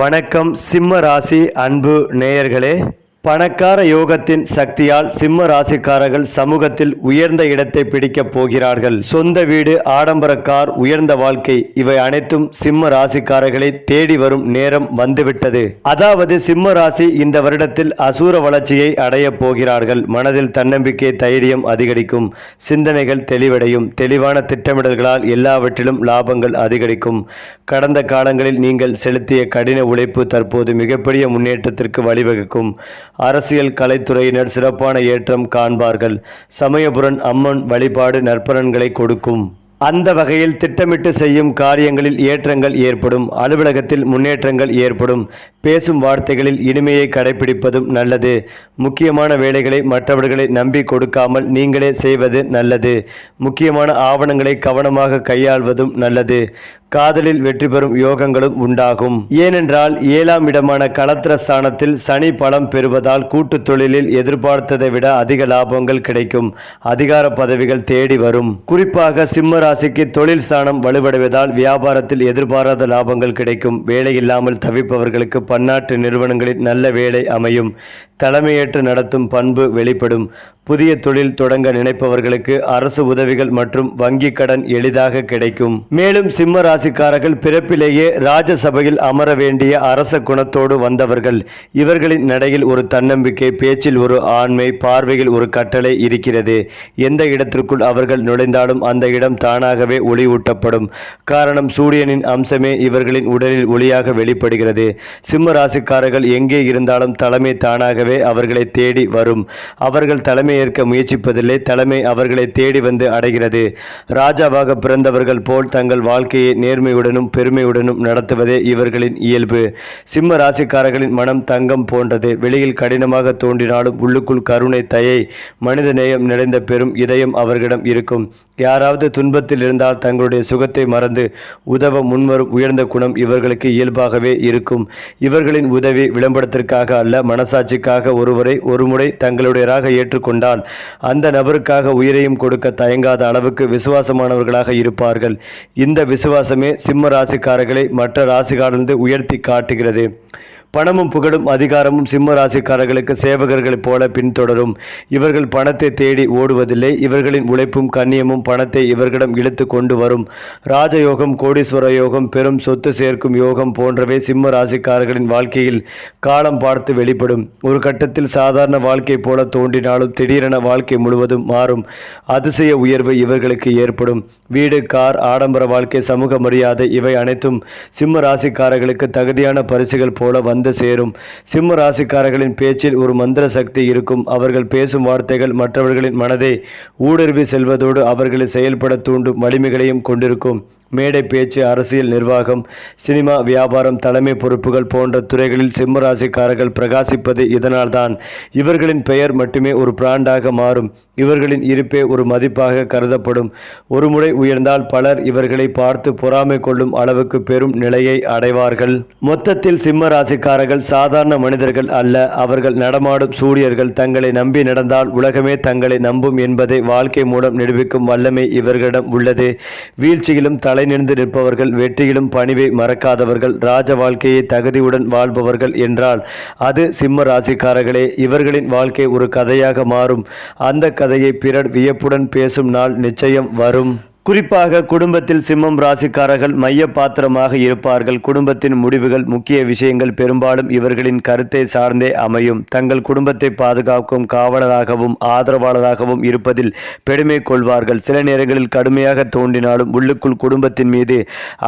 வணக்கம். சிம்ம ராசி அன்பு நேயர்களே பணக்கார யோகத்தின் சக்தியால் சிம்ம ராசிக்காரர்கள் சமூகத்தில் உயர்ந்த இடத்தை பிடிக்கப் போகிறார்கள். சொந்த வீடு ஆடம்பர கார் உயர்ந்த வாழ்க்கை இவை அனைத்தும் சிம்ம ராசிக்காரர்களை தேடி வரும் நேரம் வந்துவிட்டது. அதாவது சிம்ம ராசி இந்த வருடத்தில் அசூர வளர்ச்சியை அடையப் போகிறார்கள். மனதில் தன்னம்பிக்கை தைரியம் அதிகரிக்கும். சிந்தனைகள் தெளிவடையும். தெளிவான திட்டமிடல்களால் எல்லாவற்றிலும் லாபங்கள் அதிகரிக்கும். கடந்த காலங்களில் நீங்கள் செலுத்திய கடின உழைப்பு தற்போது மிகப்பெரிய முன்னேற்றத்திற்கு வழிவகுக்கும். அரசியல் கலைத்துறையினர் சிறப்பான ஏற்றம் காண்பார்கள். சமயபுரன் அம்மன் வழிபாடு நற்பலன்களை கொடுக்கும். அந்த வகையில் திட்டமிட்டு செய்யும் காரியங்களில் ஏற்றங்கள் ஏற்படும். அலுவலகத்தில் முன்னேற்றங்கள் ஏற்படும். பேசும் வார்த்தைகளில் இனிமையை கடைபிடிப்பதும் நல்லது. முக்கியமான வேலைகளை மற்றவர்களை நம்பி கொடுக்காமல் நீங்களே செய்வது நல்லது. முக்கியமான ஆவணங்களை கவனமாக கையாள்வதும் நல்லது. காதலில் வெற்றி பெறும் யோகங்களும் உண்டாகும். ஏனென்றால் ஏழாம் இடமான களத்திர ஸ்தானத்தில் சனி பலம் பெறுவதால் கூட்டுத் தொழிலில் எதிர்பார்த்ததை விட அதிக லாபங்கள் கிடைக்கும். அதிகார பதவிகள் தேடி வரும். குறிப்பாக சிம்ம ராசிக்கு தொழில் ஸ்தானம் வலுவடைவதால் வியாபாரத்தில் எதிர்பாராத லாபங்கள் கிடைக்கும். வேலையில்லாமல் தவிப்பவர்களுக்கு பன்னாட்டு நிறுவனங்களில் நல்ல வேலை அமையும். தலைமையேற்று நடத்தும் பண்பு வெளிப்படும். புதிய தொழில் தொடங்க நினைப்பவர்களுக்கு அரசு உதவிகள் மற்றும் வங்கி கடன் எளிதாக கிடைக்கும். மேலும் சிம்ம ராசிக்காரர்கள் பிறப்பிலேயே ராஜசபையில் அமர வேண்டிய அரச குணத்தோடு வந்தவர்கள். இவர்களின் நடையில் ஒரு தன்னம்பிக்கை பேச்சில் ஒரு ஆண்மை பார்வையில் ஒரு கட்டளை இருக்கிறது. எந்த இடத்திற்குள் அவர்கள் நுழைந்தாலும் அந்த இடம் தானாகவே ஒளியூட்டப்படும். காரணம் சூரியனின் அம்சமே இவர்களின் உடலில் ஒளியாக வெளிப்படுகிறது. சிம்ம ராசிக்காரர்கள் எங்கே இருந்தாலும் தலைமை தானாகவே அவர்களை தேடி வரும். அவர்கள் தலைமை ஏற்க முயற்சிப்பதில்லை தலைமை அவர்களை தேடி வந்து அடைகிறது. ராஜாவாக பிறந்தவர்கள் போல் தங்கள் வாழ்க்கையை நேர்மையுடனும் பெருமையுடனும் நடத்துவதே இவர்களின் இயல்பு. சிம்ம ராசிக்காரர்களின் மனம் தங்கம் போன்றது. வெளியில் கடினமாக தோன்றினாலும் உள்ளுக்குள் கருணை தயை மனித நேயம் நிறைந்த பெரும் இதயம் அவர்களிடம் இருக்கும். யாராவது துன்பத்தில் இருந்தால் தங்களுடைய சுகத்தை மறந்து உதவ முன்வரும் உயர்ந்த குணம் இவர்களுக்கு இயல்பாகவே இருக்கும். இவர்களின் உதவி விளம்பரத்திற்காக அல்ல மனசாட்சிக்காக ஒருவரை ஒருமுறை தங்களுடையராக ஏற்றுக்கொண்டால் அந்த நபருக்காக உயிரையும் கொடுக்க தயங்காத அளவுக்கு விசுவாசமானவர்களாக இருப்பார்கள். இந்த விசுவாசமே சிம்ம ராசிக்காரர்களை மற்ற ராசிகாரிலிருந்து உயர்த்தி காட்டுகிறது. பணமும் புகழும் அதிகாரமும் சிம்ம ராசிக்காரர்களுக்கு சேவகர்களைப் போல பின்தொடரும். இவர்கள் பணத்தை தேடி ஓடுவதில்லை. இவர்களின் உழைப்பும் கண்ணியமும் பணத்தை இவர்களிடம் இழுத்து கொண்டு வரும். ராஜயோகம் கோடீஸ்வர யோகம் பெரும் சொத்து சேர்க்கும் யோகம் போன்றவை சிம்ம ராசிக்காரர்களின் வாழ்க்கையில் காலம் பார்த்து வெளிப்படும். ஒரு கட்டத்தில் சாதாரண வாழ்க்கை போல தோன்றினாலும் திடீரென வாழ்க்கை முழுவதும் மாறும். அதிசய உயர்வு இவர்களுக்கு ஏற்படும். வீடு கார் ஆடம்பர வாழ்க்கை சமூக மரியாதை இவை அனைத்தும் சிம்ம ராசிக்காரர்களுக்கு தகுதியான பரிசுகள் போல வந்து சேரும். சிம்ம ராசிக்காரர்களின் பேச்சில் ஒரு மந்திர சக்தி இருக்கும். அவர்கள் பேசும் வார்த்தைகள் மற்றவர்களின் மனதை ஊடுருவி செல்வதோடு அவர்களை செயல்பட தூண்டும் வலிமைகளையும் கொண்டிருக்கும். மேடை பேச்சு அரசியல் நிர்வாகம் சினிமா வியாபாரம் தலைமை பொறுப்புகள் போன்ற துறைகளில் சிம்மராசிக்காரர்கள் பிரகாசிப்பது இதனால்தான். இவர்களின் பெயர் மட்டுமே ஒரு பிராண்டாக மாறும். இவர்களின் இருப்பே ஒரு மதிப்பாக கருதப்படும். ஒருமுறை உயர்ந்தால் பலர் இவர்களை பார்த்து பொறாமை கொள்ளும் அளவுக்கு பெரும் நிலையை அடைவார்கள். மொத்தத்தில் சிம்ம ராசிக்காரர்கள் சாதாரண மனிதர்கள் அல்ல. அவர்கள் நடமாடும் சூரியர்கள் தங்களை நம்பி நடந்தால் உலகமே தங்களை நம்பும் என்பதை வாழ்க்கை மூலம் நிரூபிக்கும் வல்லமை இவர்களிடம் உள்ளது. வீழ்ச்சியிலும் தலை நிமிர்ந்து நிற்பவர்கள் வெற்றியிலும் பணிவை மறக்காதவர்கள் ராஜ வாழ்க்கையை தகுதியுடன் வாழ்பவர்கள் என்றால் அது சிம்ம ராசிக்காரர்களே. இவர்களின் வாழ்க்கை ஒரு கதையாக மாறும். அந்த கதையை பிறர் வியப்புடன் பேசும் நாள் நிச்சயம் வரும். குறிப்பாக குடும்பத்தில் சிம்மம் ராசிக்காரர்கள் மைய பாத்திரமாக இருப்பார்கள். குடும்பத்தின் முடிவுகள் முக்கிய விஷயங்கள் பெரும்பாலும் இவர்களின் கருத்தை சார்ந்தே அமையும். தங்கள் குடும்பத்தை பாதுகாக்கும் காவலராகவும் ஆதரவாளராகவும் இருப்பதில் பெருமை கொள்வார்கள். சில நேரங்களில் கடுமையாக தோன்றினாலும் உள்ளுக்குள் குடும்பத்தின் மீது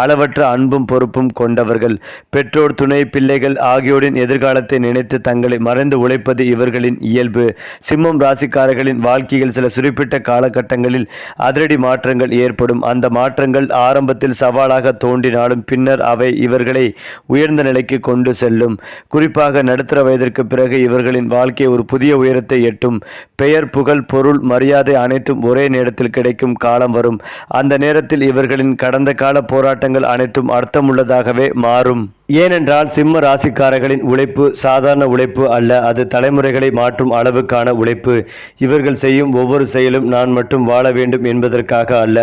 அளவற்ற அன்பும் பொறுப்பும் கொண்டவர்கள். பெற்றோர் துணை பிள்ளைகள் ஆகியோரின் எதிர்காலத்தை நினைத்து தங்களை மறைந்து உழைப்பது இவர்களின் இயல்பு. சிம்மம் ராசிக்காரர்களின் வாழ்க்கையில் சில குறிப்பிட்ட காலகட்டங்களில் அதிரடி மாற்றங்கள் ஏற்படும். அந்த மாற்றங்கள் ஆரம்பத்தில் சவாலாக தோன்றினாலும் பின்னர் அவை இவர்களை உயர்ந்த நிலைக்கு கொண்டு செல்லும். குறிப்பாக நடுத்தர வயதிற்கு பிறகு இவர்களின் வாழ்க்கை ஒரு புதிய உயரத்தை எட்டும். பெயர் புகழ் பொருள் மரியாதை அனைத்தும் ஒரே நேரத்தில் கிடைக்கும் காலம் வரும். அந்த நேரத்தில் இவர்களின் கடந்த கால போராட்டங்கள் அனைத்தும் அர்த்தமுள்ளதாகவே மாறும். ஏனென்றால் சிம்ம ராசிக்காரர்களின் உழைப்பு சாதாரண உழைப்பு அல்ல அது தலைமுறைகளை மாற்றும் அளவுக்கான உழைப்பு. இவர்கள் செய்யும் ஒவ்வொரு செயலும் நான் மட்டும் வாழ வேண்டும் என்பதற்காக அல்ல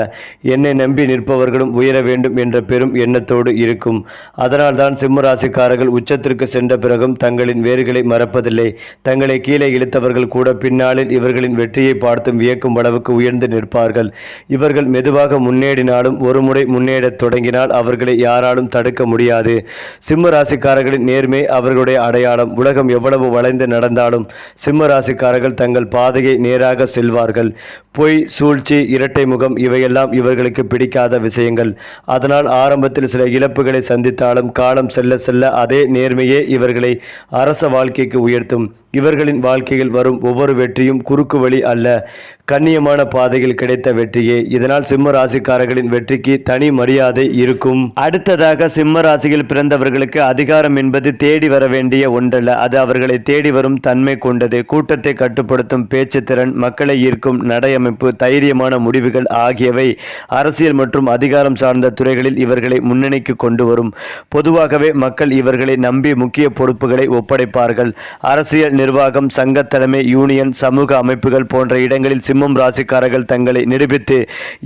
என்னை நம்பி நிற்பவர்களும் உயர வேண்டும் என்ற பெரும் எண்ணத்தோடு இருக்கும். அதனால்தான் சிம்ம ராசிக்காரர்கள் உச்சத்திற்கு சென்ற பிறகும் தங்களின் வேர்களை மறப்பதில்லை. தங்களை கீழே இழுத்தவர்கள் கூட பின்னாளில் இவர்களின் வெற்றியை பார்த்தும் வியக்கும் அளவுக்கு உயர்ந்து நிற்பார்கள். இவர்கள் மெதுவாக முன்னேறினாலும் ஒருமுறை முன்னேறத் தொடங்கினால் அவர்களை யாராலும் தடுக்க முடியாது. சிம்ம ராசிக்காரர்களின் நேர்மை அவர்களுடைய அடையாளம் உலகம் எவ்வளவு வளைந்து நடந்தாலும் சிம்ம ராசிக்காரர்கள் தங்கள் பாதையை நேராக செல்வார்கள். பொய் சூழ்ச்சி இரட்டை முகம் இவையெல்லாம் இவர்களுக்கு பிடிக்காத விஷயங்கள். அதனால் ஆரம்பத்தில் சில இழப்புகளை சந்தித்தாலும் காலம் செல்ல செல்ல அதே நேர்மையே இவர்களை அரச வாழ்க்கைக்கு உயர்த்தும். இவர்களின் வாழ்க்கையில் வரும் ஒவ்வொரு வெற்றியும் குறுக்கு வழி அல்ல. கண்ணியமான பாதையில் கிடைத்த வெற்றியே. இதனால் சிம்ம ராசிக்காரர்களின் வெற்றிக்கு தனி மரியாதை இருக்கும். அடுத்ததாக சிம்ம ராசியில் பிறந்தவர்களுக்கு அதிகாரம் என்பது தேடி வர வேண்டிய ஒன்றல்ல. அது அவர்களை தேடி வரும் தன்மை கொண்டது. கூட்டத்தை கட்டுப்படுத்தும் பேச்சு திறன் மக்களை ஈர்க்கும் நடையமைப்பு தைரியமான முடிவுகள் ஆகியவை அரசியல் மற்றும் அதிகாரம் சார்ந்த துறைகளில் இவர்களை முன்னணிக்கு கொண்டு வரும். பொதுவாகவே மக்கள் இவர்களை நம்பி முக்கிய பொறுப்புகளை ஒப்படைப்பார்கள். அரசியல் நிர்வாகம் சங்க தலைமை யூனியன் சமூக அமைப்புகள் போன்ற இடங்களில் சிம்மம் ராசிக்காரர்கள் தங்களை நிரூபித்து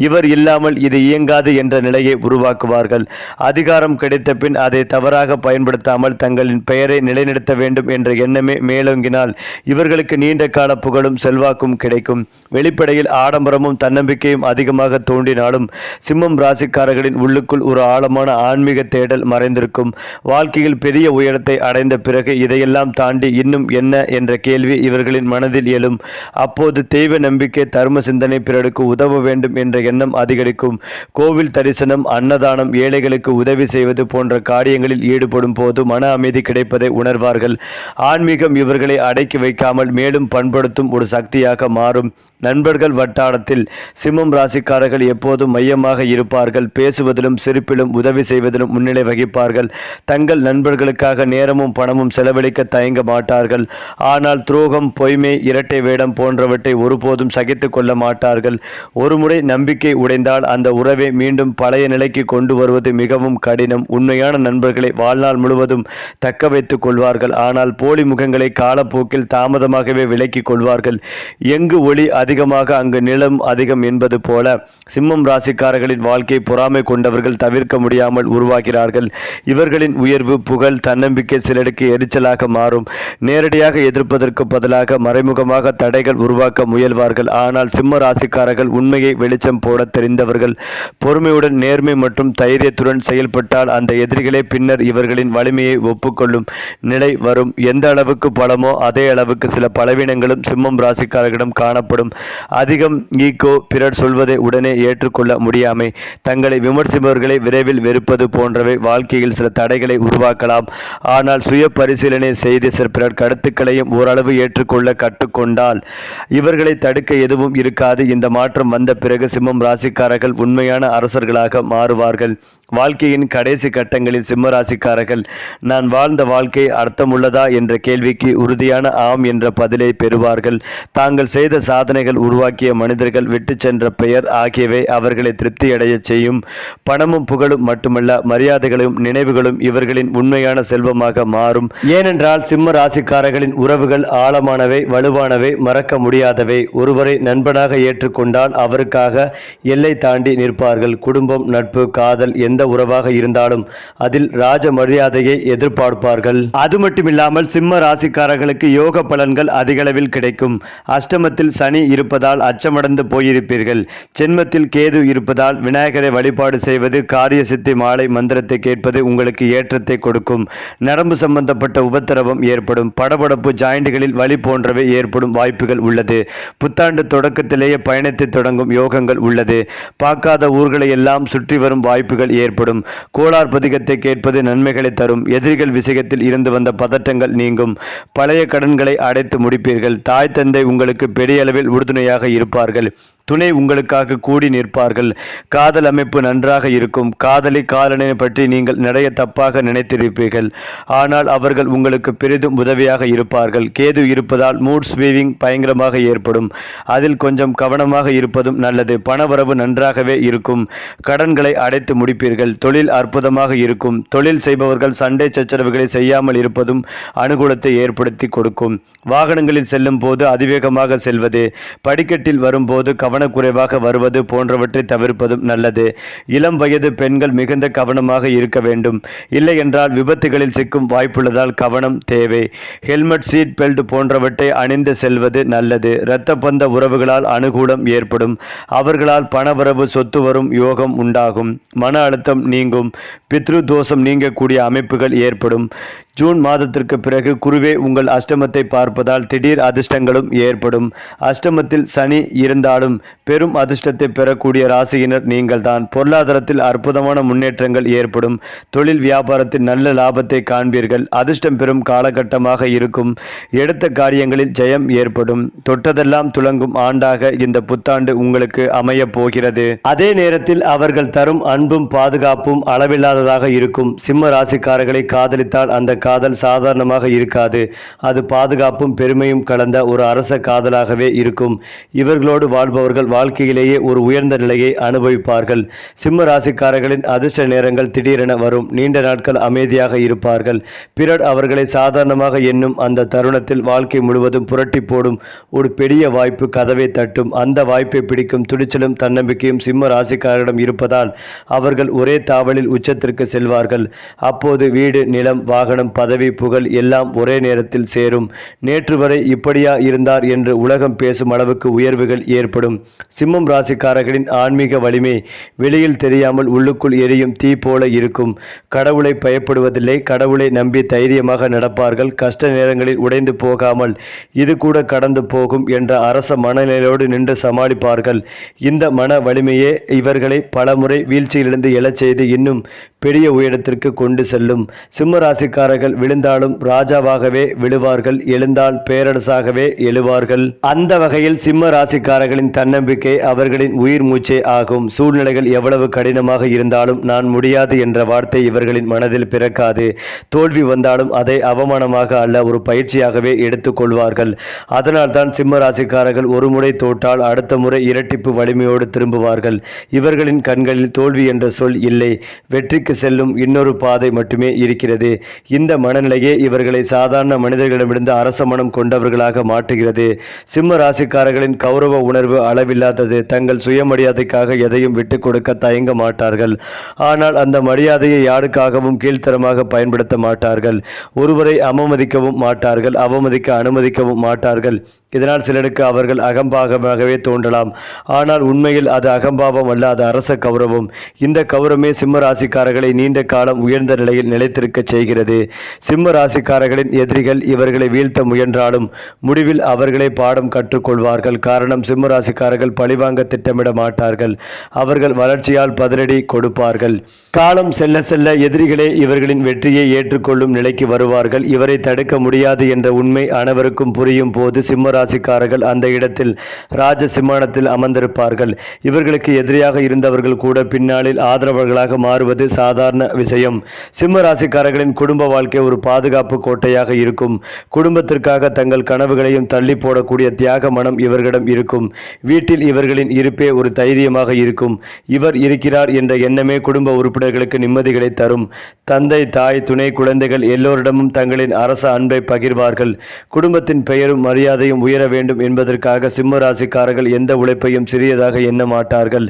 இவர் இல்லாமல் இது இயங்காது என்ற நிலையை உருவாக்குவார்கள். அதிகாரம் கிடைத்த பின் அதை தவறாக பயன்படுத்தாமல் தங்களின் பெயரை நிலைநிறுத்த வேண்டும் என்ற எண்ணமே மேலோங்கினால் இவர்களுக்கு நீண்ட கால புகழும் செல்வாக்கும் கிடைக்கும். வெளிப்படையில் ஆடம்பரமும் தன்னம்பிக்கையும் அதிகமாக தோன்றினாலும் சிம்மம் ராசிக்காரர்களின் உள்ளுக்குள் ஒரு ஆழமான ஆன்மீக தேடல் மறைந்திருக்கும். வாழ்க்கையில் பெரிய உயரத்தை அடைந்த பிறகு இதையெல்லாம் தாண்டி இன்னும் என்ன என்ற கேள்வி இவர்களின் மனதில் எழும். அப்போது தெய்வ நம்பிக்கை தர்ம சிந்தனை பிறருக்கு உதவ வேண்டும் என்ற எண்ணம் அதிகரிக்கும். கோவில் தரிசனம் அன்னதானம் ஏழைகளுக்கு உதவி செய்வது போன்ற காரியங்களில் ஈடுபடும் போது மன அமைதி கிடைப்பதை உணர்வார்கள். ஆன்மீகம் இவர்களை அடக்கி வைக்காமல் மேலும் பண்படுத்தும் ஒரு சக்தியாக மாறும். நண்பர்கள் வட்டாரத்தில் சிம்மம் ராசிக்காரர்கள் எப்போதும் மையமாக இருப்பார்கள். பேசுவதிலும் சிரிப்பிலும் உதவி செய்வதிலும் முன்னிலை வகிப்பார்கள். தங்கள் நண்பர்களுக்காக நேரமும் பணமும் செலவழிக்க தயங்க மாட்டார்கள். ஆனால் துரோகம் பொய்மை இரட்டை வேடம் போன்றவற்றை ஒருபோதும் சகித்து கொள்ள மாட்டார்கள். ஒருமுறை நம்பிக்கை உடைந்தால் அந்த உறவை மீண்டும் பழைய நிலைக்கு கொண்டு வருவது மிகவும் கடினம். உண்மையான நண்பர்களை வாழ்நாள் முழுவதும் தக்க வைத்துக் கொள்வார்கள். ஆனால் போலி முகங்களை காலப்போக்கில் தாமதமாகவே விலக்கிக் கொள்வார்கள். எங்கு ஒளி அதிகமாக அங்கு நிலம் அதிகம் என்பது போல சிம்மம் ராசிக்காரர்களின் வாழ்க்கை பொறாமை கொண்டவர்கள் தவிர்க்க முடியாமல் உருவாகிறார்கள். இவர்களின் உயர்வு புகழ் தன்னம்பிக்கை சிலருக்கு எரிச்சலாக மாறும். நேரடியாக எதிர்ப்பதற்கு பதிலாக மறைமுகமாக தடைகள் உருவாக்க முயல்வார்கள். ஆனால் சிம்ம ராசிக்காரர்கள் உண்மையை வெளிச்சம் போட தெரிந்தவர்கள். பொறுமையுடன் நேர்மை மற்றும் தைரியத்துடன் செயல்பட்டால் அந்த எதிரிகளே பின்னர் இவர்களின் வலிமையை ஒப்புக்கொள்ளும் நிலை வரும். எந்த அளவுக்கு பலமோ அதே அளவுக்கு சில பலவீனங்களும் சிம்மம் ராசிக்காரர்களிடம் காணப்படும். அதிகம் ஈகோ பிறர் சொல்வதை உடனே ஏற்றுக்கொள்ள முடியாமை. தங்களை விமர்சிப்பவர்களை விரைவில் வெறுப்பது போன்றவை வாழ்க்கையில் சில தடைகளை உருவாக்கலாம். ஆனால் சுய பரிசீலனை செய்து சில பிறர் எல்லாவற்றையும் ஓரளவு ஏற்றுக்கொள்ள கற்றுக்கொண்டால் இவர்களை தடுக்க எதுவும் இருக்காது. இந்த மாற்றம் வந்த பிறகு சிம்மம் ராசிக்காரர்கள் உண்மையான அரசர்களாக மாறுவார்கள். வாழ்க்கையின் கடைசி கட்டங்களில் சிம்மராசிக்காரர்கள் நான் வாழ்ந்த வாழ்க்கை அர்த்தமுள்ளதா என்ற கேள்விக்கு உறுதியான ஆம் என்ற பதிலை பெறுவார்கள். தாங்கள் செய்த சாதனைகள் உருவாக்கிய மனிதர்கள் விட்டு சென்ற பெயர் ஆகியவை அவர்களை திருப்தியடையச் செய்யும். பணமும் புகழும் மட்டுமல்ல மரியாதைகளும் நினைவுகளும் இவர்களின் உண்மையான செல்வமாக மாறும். ஏனென்றால் சிம்ம ராசிக்காரர்களின் உறவுகள் ஆழமானவை வலுவானவை மறக்க முடியாதவை. ஒருவரை நண்பனாக ஏற்றுக்கொண்டால் அவருக்காக எல்லை தாண்டி நிற்பார்கள். குடும்பம் நட்பு காதல் எந்த உறவாக இருந்தாலும் அதில் ராஜ மரியாதையை எதிர்பார்ப்பார்கள். அது மட்டுமில்லாமல் சிம்ம ராசிக்காரர்களுக்கு யோக பலன்கள் அதிகளவில் கிடைக்கும். அஷ்டமத்தில் சனி இருப்பதால் அச்சமடைந்து போயிருப்பீர்கள். ஜென்மத்தில் கேது இருப்பதால் விநாயகரை வழிபாடு செய்வது காரிய சித்தி மாலை மந்திரத்தை கேட்பது உங்களுக்கு ஏற்றத்தை கொடுக்கும். நரம்பு சம்பந்தப்பட்ட உபத்திரவம் ஏற்படும். படபடப்பு ஜாயிண்டுகளில் வலி போன்றவை ஏற்படும் வாய்ப்புகள் உள்ளது. புத்தாண்டு தொடக்கத்திலேயே பயணத்தை தொடங்கும் யோகங்கள் உள்ளது. பார்க்காத ஊர்களை எல்லாம் சுற்றி வரும் வாய்ப்புகள் ஏற்படும் ஏற்படும். கோளார் பதிகத்தை கேட்பது நன்மைகளை தரும். எதிரிகள் விஷயத்தில் இருந்து வந்த பதட்டங்கள் நீங்கும். பழைய கடன்களை அடைத்து முடிப்பீர்கள். தாய் தந்தை உங்களுக்கு பெரிய அளவில் உறுதுணையாக இருப்பார்கள். துணை உங்களுக்காக கூடி நிற்பார்கள். காதல் அமைப்பு நன்றாக இருக்கும். காதலி காலனை பற்றி நீங்கள் நிறைய தப்பாக நினைத்திருப்பீர்கள். ஆனால் அவர்கள் உங்களுக்கு பெரிதும் உதவியாக இருப்பார்கள். கேது இருப்பதால் மூட் ஸ்வீவிங் பயங்கரமாக ஏற்படும். அதில் கொஞ்சம் கவனமாக இருப்பதும் நல்லது. பணவரவு நன்றாகவே இருக்கும். கடன்களை அடைத்து முடிப்பீர்கள். தொழில் அற்புதமாக இருக்கும். தொழில் செய்பவர்கள் சண்டை சச்சரவுகளை செய்யாமல் இருப்பதும் அனுகூலத்தை ஏற்படுத்தி கொடுக்கும். வாகனங்களில் செல்லும் போது அதிவேகமாக செல்வது. படிக்கட்டில் வரும்போது கவனக்குறைவாக வருவது போன்றவற்றை தவிர்ப்பதும் நல்லது. இளம் வயது பெண்கள் மிகுந்த கவனமாக இருக்க வேண்டும். இல்லை என்றால் விபத்துகளில் சிக்கும் வாய்ப்புள்ளதால் கவனம் தேவை. ஹெல்மெட் சீட் பெல்ட் போன்றவற்றை அணிந்து செல்வது நல்லது. இரத்த பந்த உறவுகளால் அனுகூலம் ஏற்படும். அவர்களால் பணவரவு சொத்து வரும் யோகம் உண்டாகும். மன அழுத்தம் நீங்கும். பித்ரு தோஷம் நீங்கக்கூடிய அமைப்புகள் ஏற்படும். ஜூன் மாதத்திற்கு பிறகு குருவே உங்கள் அஷ்டமத்தை பார்ப்பதால் திடீர் அதிர்ஷ்டங்களும் ஏற்படும். அஷ்டமத்தில் சனி இருந்தாலும் பெரும் அதிர்ஷ்டத்தை பெறக்கூடிய ராசியினர் நீங்கள்தான். பொருளாதாரத்தில் அற்புதமான முன்னேற்றங்கள் ஏற்படும். தொழில் வியாபாரத்தில் நல்ல லாபத்தை காண்பீர்கள். அதிர்ஷ்டம் பெறும் காலகட்டமாக இருக்கும். எடுத்த காரியங்களில் ஜெயம் ஏற்படும். தொட்டதெல்லாம் துலங்கும் ஆண்டாக இந்த புத்தாண்டு உங்களுக்கு அமையப் போகிறது. அதே நேரத்தில் அவர்கள் தரும் அன்பும் பாதுகாப்பும் அளவில்லாததாக இருக்கும். சிம்ம ராசிக்காரர்களை காதலித்தால் அந்த காதல் சாதாரணமாக இருக்காது. அது பாதுகாப்பும் பெருமையும் கலந்த ஒரு அரச காதலாகவே இருக்கும். இவர்களோடு வாழ்பவர்கள் வாழ்க்கையிலேயே ஒரு உயர்ந்த நிலையை அனுபவிப்பார்கள். சிம்ம ராசிக்காரர்களின் அதிர்ஷ்ட நேரங்கள் திடீரென வரும். நீண்ட நாட்கள் அமைதியாக இருப்பார்கள். பிறர் அவர்களை சாதாரணமாக எண்ணும் அந்த தருணத்தில் வாழ்க்கை முழுவதும் புரட்டி போடும் ஒரு பெரிய வாய்ப்பு கதவை தட்டும். அந்த வாய்ப்பை பிடிக்கும் துடிச்சலும் தன்னம்பிக்கையும் சிம்ம ராசிக்காரரிடம் இருப்பதால் அவர்கள் ஒரே தாவலில் உச்சத்திற்கு செல்வார்கள். அப்போது வீடு நிலம் வாகனம் பதவி புகழ் எல்லாம் ஒரே நேரத்தில் சேரும். நேற்று வரை இப்படியா இருந்தார் என்று உலகம் பேசும் அளவுக்கு உயர்வுகள் ஏற்படும். சிம்மம் ராசிக்காரர்களின் ஆன்மீக வலிமை வெளியில் தெரியாமல் உள்ளுக்குள் எரியும் தீ போல இருக்கும். கடவுளை பயப்படுவதில்லை. கடவுளை நம்பி தைரியமாக நடப்பார்கள். கஷ்ட நேரங்களில் உடைந்து போகாமல் இது கூட கடந்து போகும் என்ற அரச மனநிலையோடு நின்று சமாளிப்பார்கள். இந்த மன வலிமையே இவர்களை பலமுறை வீழ்ச்சியிலிருந்து எழச் செய்து இன்னும் பெரிய உயரத்திற்கு கொண்டு செல்லும். சிம்ம ராசிக்காரர்கள் விழுந்தாலும் ராஜாவாகவே விழுவார்கள் எழுந்தால் பேரரசாகவே எழுவார்கள். அந்த வகையில் சிம்ம ராசிக்காரர்களின் தன்னம்பிக்கை அவர்களின் உயிர் மூச்சே ஆகும். சூழ்நிலைகள் எவ்வளவு கடினமாக இருந்தாலும் நான் முடியாது என்ற வார்த்தை இவர்களின் மனதில் பிறக்காது. தோல்வி வந்தாலும் அதை அவமானமாக அல்ல ஒரு பயிற்சியாகவே எடுத்துக்கொள்வார்கள் அதனால்தான் சிம்ம ராசிக்காரர்கள் ஒரு முறை தோற்றால் அடுத்த முறை இரட்டிப்பு வலிமையோடு திரும்புவார்கள். இவர்களின் கண்களில் தோல்வி என்ற சொல் இல்லை. வெற்றிக்கு செல்லும் இன்னொரு பாதை மட்டுமே இருக்கிறது. இந்த மனநிலையே இவர்களை சாதாரண மனிதர்களிடமிருந்து அரச மனம் கொண்டவர்களாக மாற்றுகிறது. சிம்ம ராசிக்காரர்களின் கௌரவ உணர்வு அளவில்லாதது. தங்கள் சுயமரியாதைக்காக எதையும் விட்டு கொடுக்க தயங்க மாட்டார்கள். ஆனால் அந்த மரியாதையை யாருக்காகவும் கீழ்த்தரமாக பயன்படுத்த மாட்டார்கள். ஒருவரை அவமதிக்கவும் மாட்டார்கள். அவமதிக்க அனுமதிக்கவும் மாட்டார்கள். இதனால் சிலருக்கு அவர்கள் அகம்பாகமாகவே தோன்றலாம். ஆனால் உண்மையில் அது அகம்பாவம் அல்ல அது அரச கௌரவம். இந்த கௌரவமே சிம்ம ராசிக்காரர்களை நீண்ட காலம் உயர்ந்த நிலையில் நிலைத்திருக்கச் செய்கிறது. சிம்ம ராசிக்காரர்களின் எதிரிகள் இவர்களை வீழ்த்த முயன்றாலும் முடிவில் அவர்களே பாடம் கற்றுக்கொள்வார்கள். காரணம் சிம்ம ராசிக்காரர்கள் பழிவாங்க திட்டமிட மாட்டார்கள். அவர்கள் வளர்ச்சியால் பதிலடி கொடுப்பார்கள். காலம் செல்ல செல்ல எதிரிகளே இவர்களின் வெற்றியை ஏற்றுக்கொள்ளும் நிலைக்கு வருவார்கள். இவரை தடுக்க முடியாது என்ற உண்மை அனைவருக்கும் புரியும் போது சிம்ம ராசிக்காரர்கள் அந்த இடத்தில் ராஜ சிம்மானத்தில் அமர்ந்திருப்பார்கள். இவர்களுக்கு எதிரியாக இருந்தவர்கள் கூட பின்னாளில் ஆதரவர்களாக மாறுவது சாதாரண விஷயம். சிம்ம ராசிக்காரர்களின் குடும்ப வாழ்க்கை ஒரு பாதுகாப்பு கோட்டையாக இருக்கும். குடும்பத்திற்காக தங்கள் கனவுகளையும் தள்ளி போடக்கூடிய தியாக மனம் இவர்களிடம் இருக்கும். வீட்டில் இவர்களின் இருப்பே ஒரு தைரியமாக இருக்கும். இவர் இருக்கிறார் என்ற எண்ணமே குடும்ப உறுப்பினர்களுக்கு நிம்மதிகளை தரும். தந்தை தாய் துணை குழந்தைகள் எல்லோரிடமும் தங்களின் அரச அன்பை பகிர்வார்கள். குடும்பத்தின் பெயரும் மரியாதையும் உயர வேண்டும் என்பதற்காக சிம்ம ராசிக்காரர்கள் எந்த உழைப்பையும் சிறியதாக எண்ண மாட்டார்கள்.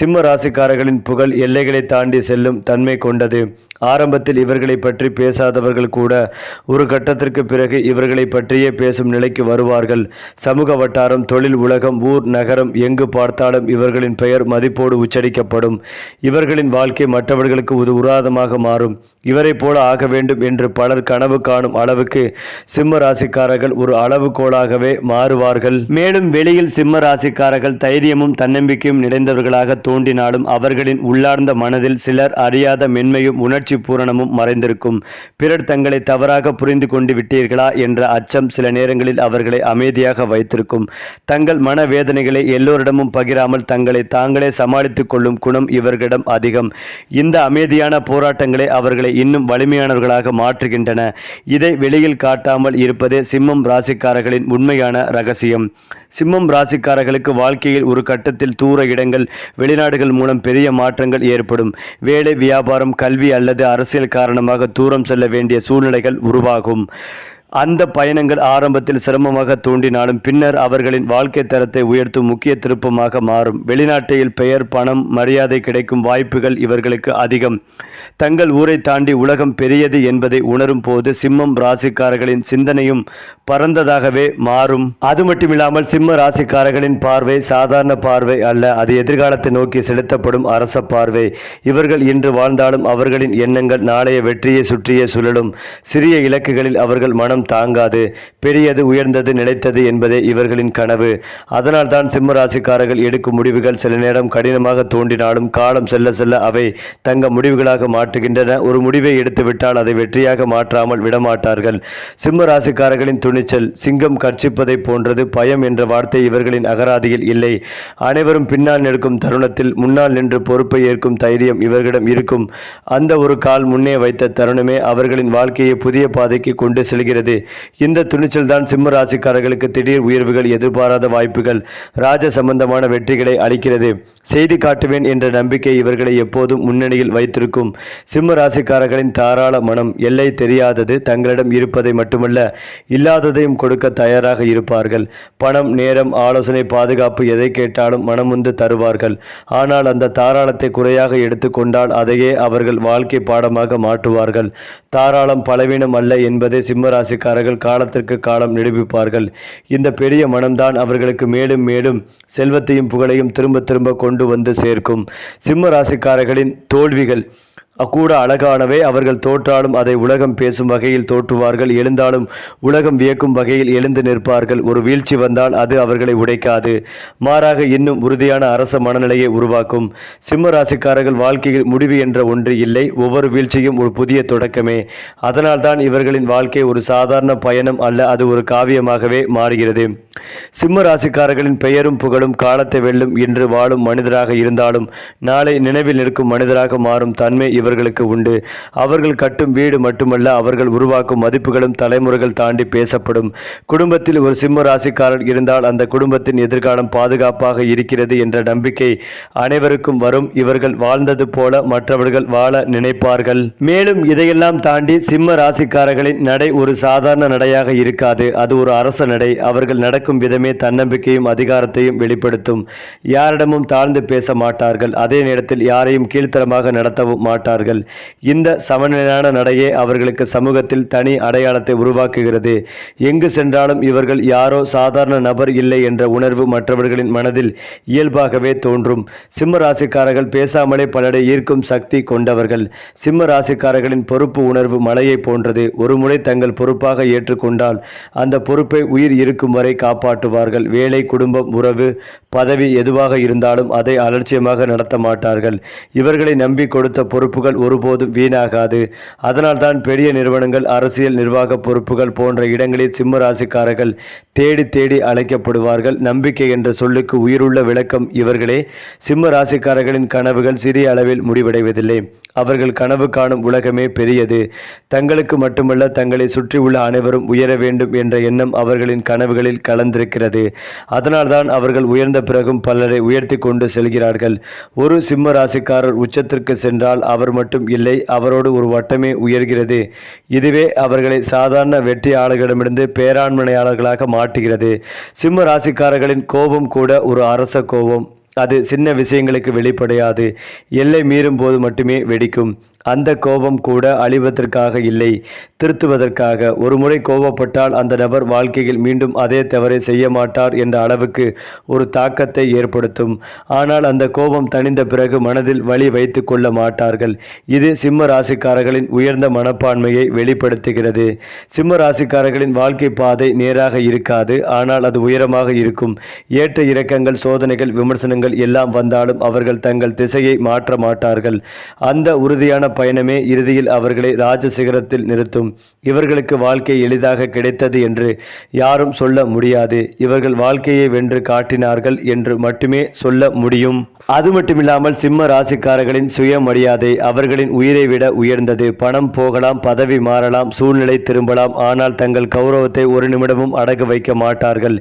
சிம்ம ராசிக்காரர்களின் புகழ் எல்லைகளை தாண்டி செல்லும் தன்மை கொண்டது. ஆரம்பத்தில் இவர்களை பற்றி பேசாதவர்கள் கூட ஒரு கட்டத்திற்கு பிறகு இவர்களை பற்றியே பேசும் நிலைக்கு வருவார்கள். சமூக வட்டாரம் தொழில் உலகம் ஊர் நகரம் எங்கு பார்த்தாலும் இவர்களின் பெயர் மதிப்போடு உச்சரிக்கப்படும். இவர்களின் வாழ்க்கை மற்றவர்களுக்கு ஒரு உராதமாக மாறும். இவரை போல ஆக வேண்டும் என்று பலர் கனவு காணும் அளவுக்கு சிம்ம ராசிக்காரர்கள் ஒரு அளவுகோலாகவே மாறுவார்கள். மேலும் வெளியில் சிம்ம ராசிக்காரர்கள் தைரியமும் தன்னம்பிக்கையும் நிறைந்தவர்களாக தோன்றினாலும் அவர்களின் உள்ளார்ந்த மனதில் சிலர் அறியாத மென்மையும் உணர்ச்சி பூரணமும் மறைந்திருக்கும். பிறர் தங்களை தவறாக புரிந்து கொண்டு விட்டீர்களா என்ற அச்சம் சில நேரங்களில் அவர்களை அமைதியாக வைத்திருக்கும். தங்கள் மனவேதனைகளை எல்லோரிடமும் பகிராமல் தங்களை தாங்களே சமாளித்துக் கொள்ளும் குணம் இவர்களிடம் அதிகம். இந்த அமைதியான போராட்டங்களை அவர்களை இன்னும் வலிமையானவர்களாக மாற்றுகின்றன. இதை வெளியில் காட்டாமல் இருப்பதே சிம்மம் ராசிக்காரர்களின் உண்மையான ரகசியம். சிம்மம் ராசிக்காரர்களுக்கு வாழ்க்கையில் ஒரு கட்டத்தில் தூர இடங்கள் வெளிநாடுகள் மூலம் பெரிய மாற்றங்கள் ஏற்படும். வேலை வியாபாரம் கல்வி அல்லது அரசியல் காரணமாக தூரம் செல்ல வேண்டிய சூழ்நிலைகள் உருவாகும். அந்த பயணங்கள் ஆரம்பத்தில் சிரமமாக தூண்டினாலும் பின்னர் அவர்களின் வாழ்க்கை தரத்தை உயர்த்தும் முக்கிய திருப்பமாக மாறும். வெளிநாட்டில் பெயர் பணம் மரியாதை கிடைக்கும் வாய்ப்புகள் இவர்களுக்கு அதிகம். தங்கள் ஊரை தாண்டி உலகம் பெரியது என்பதை உணரும் போது சிம்மம் ராசிக்காரர்களின் சிந்தனையும் பரந்ததாகவே மாறும். அது மட்டுமில்லாமல் சிம்ம ராசிக்காரர்களின் பார்வை சாதாரண பார்வை அல்ல. அது எதிர்காலத்தை நோக்கி செலுத்தப்படும் அரச பார்வை. இவர்கள் இன்று வாழ்ந்தாலும் அவர்களின் எண்ணங்கள் நாளைய வெற்றியை சுற்றியே சுழலும். சிறிய இலக்குகளில் அவர்கள் மனம் தாங்காது பெரியது உயர்ந்தது நிலைத்தது என்பதே இவர்களின் கனவு. அதனால்தான் சிம்ம ராசிக்காரர்கள் எடுக்கும் முடிவுகள் சில நேரம் கடினமாக தோன்றினாலும் காலம் செல்ல செல்ல அவை தங்க முடிவுகளாக மாற்றுகின்றன. ஒரு முடிவை எடுத்துவிட்டால் அதை வெற்றியாக மாற்றாமல் விடமாட்டார்கள். சிம்ம ராசிக்காரர்களின் துணிச்சல் சிங்கம் கர்ச்சிப்பதைப் போன்றது பயம் என்ற வார்த்தை இவர்களின் அகராதியில் இல்லை. அனைவரும் பின்னால் நிற்கும் தருணத்தில் முன்னால் நின்று பொறுப்பை ஏற்கும் தைரியம் இவர்களிடம் இருக்கும். அந்த ஒரு கால் முன்னே வைத்த தருணமே அவர்களின் வாழ்க்கையை புதிய பாதைக்கு கொண்டு செல்கிறது. இந்த துணிச்சல் தான் சிம்ம ராசிக்காரர்களுக்கு திடீர் உயர்வுகள் எதிர்பாராத வாய்ப்புகள் ராஜ சம்பந்தமான வெற்றிகளை அளிக்கிறது. செய்தி காட்டுவேன் என்ற நம்பிக்கை இவர்களை எப்போதும் முன்னணியில் வைத்திருக்கும். சிம்ம ராசிக்காரர்களின் தாராள மனம் எல்லை தெரியாதது தங்களிடம் இருப்பதை மட்டுமல்ல இல்லாததையும் கொடுக்க தயாராக இருப்பார்கள். பணம் நேரம் ஆலோசனை பாதுகாப்பு எதை கேட்டாலும் மனமுந்து தருவார்கள். ஆனால் அந்த தாராளத்தை குறையாக எடுத்துக்கொண்டால் அதையே அவர்கள் வாழ்க்கை பாடமாக மாற்றுவார்கள். தாராளம் பலவீனம் அல்ல என்பதை சிம்ம ராசிக்காரர்கள் காலத்திற்கு காலம் நிரூபிப்பார்கள். இந்த பெரிய மனம்தான் அவர்களுக்கு மேலும் மேலும் செல்வத்தையும் புகழையும் திரும்ப திரும்ப கொண்டு வந்து சேர்க்கும். சிம்ம ராசிக்காரர்களின் தோல்விகள் கூட அழகானவை அவர்கள் தோற்றாலும் அதை உலகம் பேசும் வகையில் தோற்றுவார்கள். எழுந்தாலும் உலகம் வியக்கும் வகையில் எழுந்து நிற்பார்கள். ஒரு வீழ்ச்சி வந்தால் அது அவர்களை உடைக்காது. மாறாக இன்னும் உறுதியான அரச மனநிலையை உருவாக்கும். சிம்ம ராசிக்காரர்கள் வாழ்க்கையில் முடிவு என்ற ஒன்று இல்லை. ஒவ்வொரு வீழ்ச்சியும் ஒரு புதிய தொடக்கமே. அதனால்தான் இவர்களின் வாழ்க்கை ஒரு சாதாரண பயணம் அல்ல அது ஒரு காவியமாகவே மாறுகிறது. சிம்ம ராசிக்காரர்களின் பெயரும் புகழும் காலத்தை வெல்லும் இன்று வாழும் மனிதராக இருந்தாலும் நாளை நினைவில் நிற்கும் மனிதராக மாறும் தன்மை இவர்களுக்கு உண்டு. அவர்கள் கட்டும் வீடு மட்டுமல்ல அவர்கள் உருவாக்கும் மதிப்புகளும் தலைமுறைகள் தாண்டி பேசப்படும். குடும்பத்தில் ஒரு சிம்ம ராசிக்காரர் இருந்தால் அந்த குடும்பத்தின் எதிர்காலம் பாதுகாப்பாக இருக்கிறது என்ற நம்பிக்கை அனைவருக்கும் வரும். இவர்கள் வாழ்ந்தது போல மற்றவர்கள் வாழ நினைப்பார்கள். மேலும் இதையெல்லாம் தாண்டி சிம்ம ராசிக்காரர்களின் நடை ஒரு சாதாரண நடையாக இருக்காது. அது ஒரு அரச நடை. அவர்கள் நடக்கும் விதமே தன்னம்பிக்கையும் அதிகாரத்தையும் வெளிப்படுத்தும். யாரிடமும் தாழ்ந்து பேச மாட்டார்கள். அதே நேரத்தில் யாரையும் கீழ்த்தரமாக நடத்தவும் மாட்டார்கள். இந்த சமநிலையான நடையே அவர்களுக்கு சமூகத்தில் தனி அடையாளத்தை உருவாக்குகிறது. எங்கு சென்றாலும் இவர்கள் யாரோ சாதாரண நபர் இல்லை என்ற உணர்வு மற்றவர்களின் மனதில் இயல்பாகவே தோன்றும். சிம்ம ராசிக்காரர்கள் பேசாமலே பலரை ஈர்க்கும் சக்தி கொண்டவர்கள். சிம்ம ராசிக்காரர்களின் பொறுப்பு உணர்வு மலையை போன்றது. ஒருமுறை தங்கள் பொறுப்பாக ஏற்றுக்கொண்டால் அந்த பொறுப்பை உயிர் இருக்கும் வரை காப்பாற்றுவார்கள். வேலை குடும்பம் உறவு பதவி எதுவாக இருந்தாலும் அதை அலட்சியமாக நடத்த மாட்டார்கள். இவர்களை நம்பி கொடுத்த பொறுப்புகள் ஒருபோதும் வீணாகாது. அதனால்தான் பெரிய நிறுவனங்கள் அரசியல் நிர்வாக பொறுப்புகள் போன்ற இடங்களில் சிம்ம ராசிக்காரர்கள் தேடி தேடி அழைக்கப்படுவார்கள். நம்பிக்கை என்ற சொல்லுக்கு உயிருள்ள விளக்கம் இவர்களே. சிம்ம ராசிக்காரர்களின் கனவுகள் சிறிய அளவில் முடிவடைவதில்லை. அவர்கள் கனவு காணும் உலகமே பெரியது. தங்களுக்கு மட்டுமல்ல தங்களை சுற்றியுள்ள அனைவரும் உயர வேண்டும் என்ற எண்ணம் அவர்களின் கனவுகளில் கலந்திருக்கிறது. அதனால்தான் அவர்கள் உயர்ந்த பிறகும் பலரை உயர்த்தி கொண்டு செல்கிறார்கள். ஒரு சிம்ம ராசிக்காரர் உச்சத்திற்கு சென்றால் அவர் மட்டும் இல்லை அவரோடு ஒரு வட்டமே உயர்கிறது. இதுவே அவர்களை சாதாரண வெற்றியாளர்களிடமிருந்து பேராண்மனையாளர்களாக மாற்றுகிறது. சிம்ம ராசிக்காரர்களின் கோபம் கூட ஒரு அரச கோபம். அது சின்ன விஷயங்களுக்கு வெளிப்படையாது. எல்லை மீறும் போது மட்டுமே வெடிக்கும். அந்த கோபம் கூட அழிவதற்காக இல்லை. திருத்துவதற்காக. ஒருமுறை கோபப்பட்டால் அந்த நபர் வாழ்க்கையில் மீண்டும் அதே தவறை செய்ய மாட்டார் என்ற அளவுக்கு ஒரு தாக்கத்தை ஏற்படுத்தும். ஆனால் அந்த கோபம் தணிந்த பிறகு மனதில் வலி வைத்து கொள்ள மாட்டார்கள். இது சிம்ம ராசிக்காரர்களின் உயர்ந்த மனப்பான்மையை வெளிப்படுத்துகிறது. சிம்ம ராசிக்காரர்களின் வாழ்க்கை பாதை நேராக இருக்காது. ஆனால் அது உயரமாக இருக்கும். ஏற்ற இறக்கங்கள் சோதனைகள் விமர்சனங்கள் எல்லாம் வந்தாலும் அவர்கள் தங்கள் திசையை மாற்ற மாட்டார்கள். அந்த உறுதியான பயணமே இறுதியில் அவர்களை ராஜசிகரத்தில் நிறுத்தும். இவர்களுக்கு வாழ்க்கை எளிதாக கிடைத்தது என்று யாரும் சொல்ல முடியாது. இவர்கள் வாழ்க்கையை வென்று காட்டினார்கள் என்று மட்டுமே சொல்ல முடியும். அது மட்டுமில்லாமல் சிம்ம ராசிக்காரர்களின் சுயமரியாதை அவர்களின் உயிரை விட உயர்ந்தது. பணம் போகலாம் பதவி மாறலாம் சூழ்நிலை திரும்பலாம். ஆனால் தங்கள் கௌரவத்தை ஒரு நிமிடமும் அடகு வைக்க மாட்டார்கள்.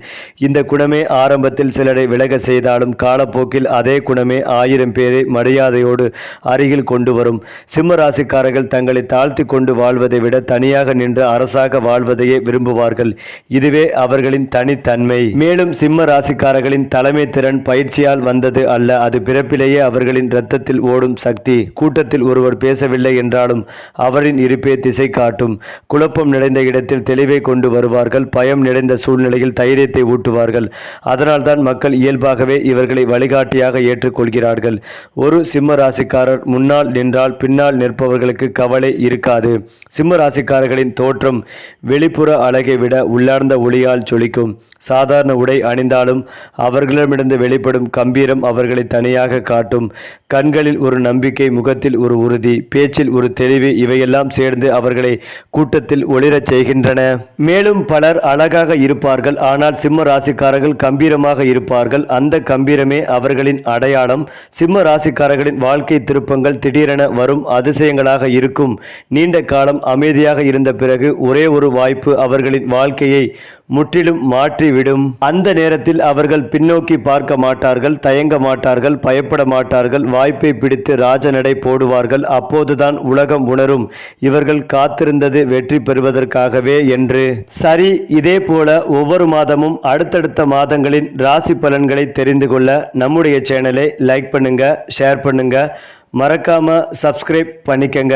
இந்த குணமே ஆரம்பத்தில் சிலரை விலக செய்தாலும் காலப்போக்கில் அதே குணமே ஆயிரம் பேரை மரியாதையோடு அருகில் கொண்டு வரும். சிம்ம ராசிக்காரர்கள் தங்களை தாழ்த்தி கொண்டு வாழ்வதை விட தனியாக நின்று அரசாக வாழ்வதையே விரும்புவார்கள். இதுவே அவர்களின் தனித்தன்மை. மேலும் சிம்ம ராசிக்காரர்களின் தலைமை திறன் பயிற்சியால் வந்தது அல்ல அது பிறப்பிலேயே அவர்களின் இரத்தத்தில் ஓடும் சக்தி கூட்டத்தில் ஒருவர் பேசவில்லை என்றாலும் அவரின் இருப்பே திசை காட்டும். குழப்பம் நிறைந்த இடத்தில் தெளிவை கொண்டு வருவார்கள் பயம் நிறைந்த சூழ்நிலையில் தைரியத்தை ஊட்டுவார்கள். அதனால்தான் மக்கள் இயல்பாகவே இவர்களை வழிகாட்டியாக ஏற்றுக்கொள்கிறார்கள். ஒரு சிம்ம ராசிக்காரர் முன்னால் நின்றால் பின்னால் நிற்பவர்களுக்கு கவலை இருக்காது. சிம்ம ராசிக்காரர்களின் தோற்றம் வெளிப்புற அழகை விட உள்ளார்ந்த ஒளியால் சொலிக்கும் சாதாரண உடை அணிந்தாலும் அவர்களிடமிருந்து வெளிப்படும் கம்பீரம் அவர்களை துணையாக காட்டும். கண்களில் ஒரு நம்பிக்கை முகத்தில் ஒரு உறுதி பேச்சில் ஒரு தெளிவு இவையெல்லாம் சேர்ந்து அவர்களை கூட்டத்தில் ஒளிரச் செய்கின்றன. மேலும் பலர் அழகாக இருப்பார்கள் ஆனால் சிம்ம ராசிக்காரர்கள் கம்பீரமாக இருப்பார்கள். அந்த கம்பீரமே அவர்களின் அடையாளம். சிம்ம ராசிக்காரர்களின் வாழ்க்கை திருப்பங்கள் திடீரென வரும் அதிசயங்களாக இருக்கும். நீண்ட காலம் அமைதியாக இருந்த பிறகு ஒரே ஒரு வாய்ப்பு அவர்களின் வாழ்க்கையை முற்றிலும் மாற்றிவிடும். அந்த நேரத்தில் அவர்கள் பின்னோக்கி பார்க்க மாட்டார்கள் தயங்க மாட்டார்கள் பயப்பட மாட்டார்கள் வாய்ப்பை பிடித்து ராஜநடை போடுவார்கள். அப்போதுதான் உலகம் உணரும். இவர்கள் காத்திருந்தது வெற்றி பெறுவதற்காகவே என்று. சரி இதே போல ஒவ்வொரு மாதமும் அடுத்தடுத்த மாதங்களின் ராசி பலன்களை தெரிந்து கொள்ள நம்முடைய சேனலை லைக் பண்ணுங்க ஷேர் பண்ணுங்க. மறக்காம சப்ஸ்கிரைப் பண்ணிக்கங்க.